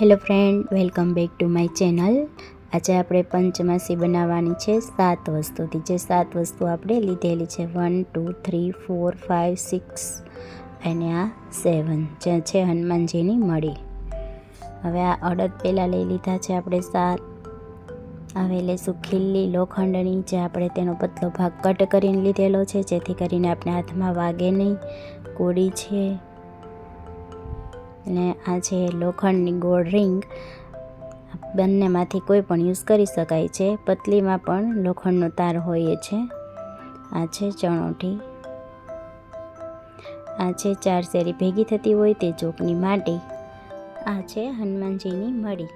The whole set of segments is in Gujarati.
Hello friend, welcome back to my channel. આજે આપણે પંચમાસી બનાવવાની છે સાત વસ્તુથી. જે સાત વસ્તુ આપણે લીધેલી છે, one, two, three, four five six અને આ સેવન, જે છે હનુમાનજીની મળી. હવે આ અડદ પહેલાં લઈ લીધા છે આપણે સાત. હવે સુખીલી લોખંડની, જે આપણે તેનો પતલો ભાગ કટ કરીને લીધેલો છે, જેથી કરીને આપણે હાથમાં વાગે નહીં. કોડી છે અને આ છે લોખંડની ગોળ રિંગ, બંનેમાંથી કોઈ પણ યુઝ કરી શકાય છે. પતલીમાં પણ લોખંડનો તાર હોય છે. આ છે ચણોઠી. આ છે ચાર શેરી ભેગી થતી હોય તે ચોકની માટી. આ છે હનુમાનજીની મળી,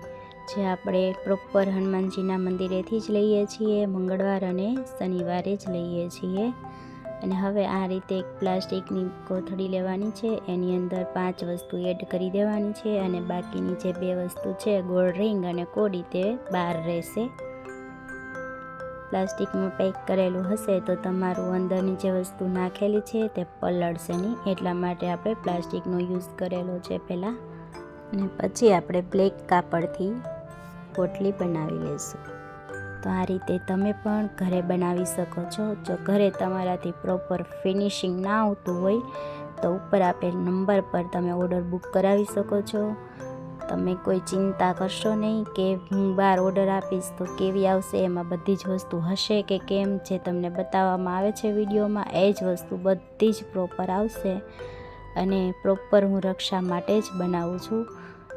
જે આપણે પ્રોપર હનુમાનજીના મંદિરેથી જ લઈએ છીએ, મંગળવાર અને શનિવારે જ લઈએ છીએ. અને હવે આ રીતે એક પ્લાસ્ટિકની કોથળી લેવાની છે. એની અંદર પાંચ વસ્તુ એડ કરી દેવાની છે અને બાકીની જે બે વસ્તુ છે, ગોળ રિંગ અને કોડી, તે બહાર રહેશે. પ્લાસ્ટિકમાં પેક કરેલું હશે તો તમારું અંદરની જે વસ્તુ નાખેલી છે, તે પલળશે નહીં. એટલા માટે આપણે પ્લાસ્ટિકનો યુઝ કરેલો છે પહેલાં. અને પછી આપણે બ્લેક કાપડથી પોટલી બનાવી લઈશું. તો આ રીતે તમે પણ ઘરે બનાવી શકો છો. જો ઘરે તમારાથી પ્રોપર ફિનિશિંગ ના આવતું હોય, તો ઉપર આપેલ નંબર પર તમે ઓર્ડર બુક કરાવી શકો છો. તમે કોઈ ચિંતા કરશો નહીં કે હું બહાર ઓર્ડર આપીશ તો કેવી આવશે, એમાં બધી જ વસ્તુ હશે કે કેમ, જે તમને બતાવવામાં આવે છે વિડીયોમાં, એ જ વસ્તુ બધી જ પ્રોપર આવશે. અને પ્રોપર હું રક્ષા માટે જ બનાવું છું.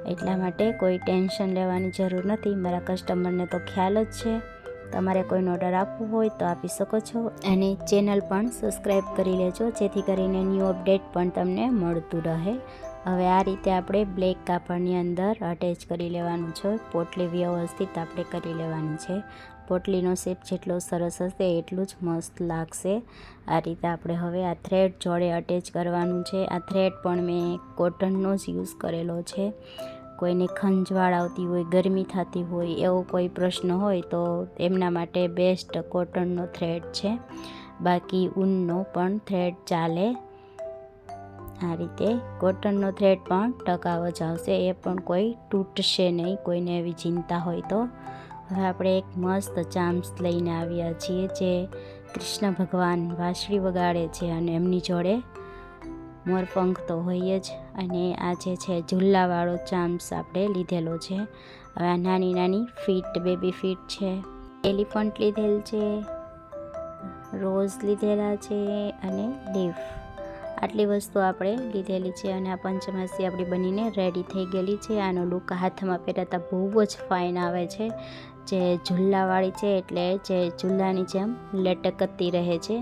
એટલા માટે કોઈ ટેન્શન લેવાની જરૂર નથી. મારા કસ્ટમરને તો ખ્યાલ જ છે. તમારે કોઈનો ઓર્ડર આપવો હોય તો આપી શકો છો અને ચેનલ પણ સબસ્ક્રાઈબ કરી લેજો, જેથી કરીને ન્યૂ અપડેટ પણ તમને મળતું રહે. હવે આ રીતે આપણે બ્લેક કાપડની અંદર અટેચ કરી લેવાનું છે. પોટલી વ્યવસ્થિત આપણે કરી લેવાની છે. પોટલીનો શેપ જેટલો સરસ હશે એટલું જ મસ્ત લાગશે. આ રીતે આપણે હવે આ થ્રેડ જોડે અટેચ કરવાનું છે. આ થ્રેડ પણ મેં કોટનનો જ યુઝ કરેલો છે. કોઈને ખંજવાળ આવતી હોય, ગરમી થતી હોય, એવો કોઈ પ્રશ્ન હોય તો એમના માટે બેસ્ટ કોટનનો થ્રેડ છે. બાકી ઊનનો પણ થ્રેડ ચાલે. આ રીતે કોટનનો થ્રેડ પણ ટકાવ જ આવશે, એ પણ કોઈ તૂટશે નહીં, કોઈને એવી ચિંતા હોય તો. હવે આપણે એક મસ્ત ચામ્સ લઈને આવ્યા છીએ જે કૃષ્ણ ભગવાન વાંસળી વગાડે છે અને એમની જોડે મોરપંખ તો હોય જ અને આ જે છે ઝુલ્લાવાળો ચામ્સ આપણે લીધેલો છે. હવે આ નાની નાની ફીટ, બેબી ફીટ છે. એલિફન્ટ લીધેલ છે, રોઝ લીધેલા છે અને લીફ. આટલી વસ્તુ આપણે લીધેલી છે અને આ પંચમાસી આપણી બનીને રેડી થઈ ગયેલી છે. આનો લુક હાથમાં પહેરાતા બહુ જ ફાઇન આવે છે. જે ઝુલ્લાવાળી છે એટલે જે ઝુલ્લાની જેમ લટકતી રહે છે.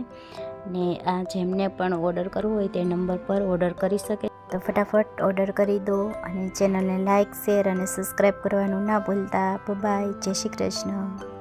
ને આ જેમને પણ ઓર્ડર કરવો હોય તે નંબર પર ઓર્ડર કરી શકે. તો ફટાફટ ઓર્ડર કરી દો અને ચેનલને લાઇક શેર અને સબસ્ક્રાઈબ કરવાનું ના ભૂલતા. બાય જય શ્રી કૃષ્ણ.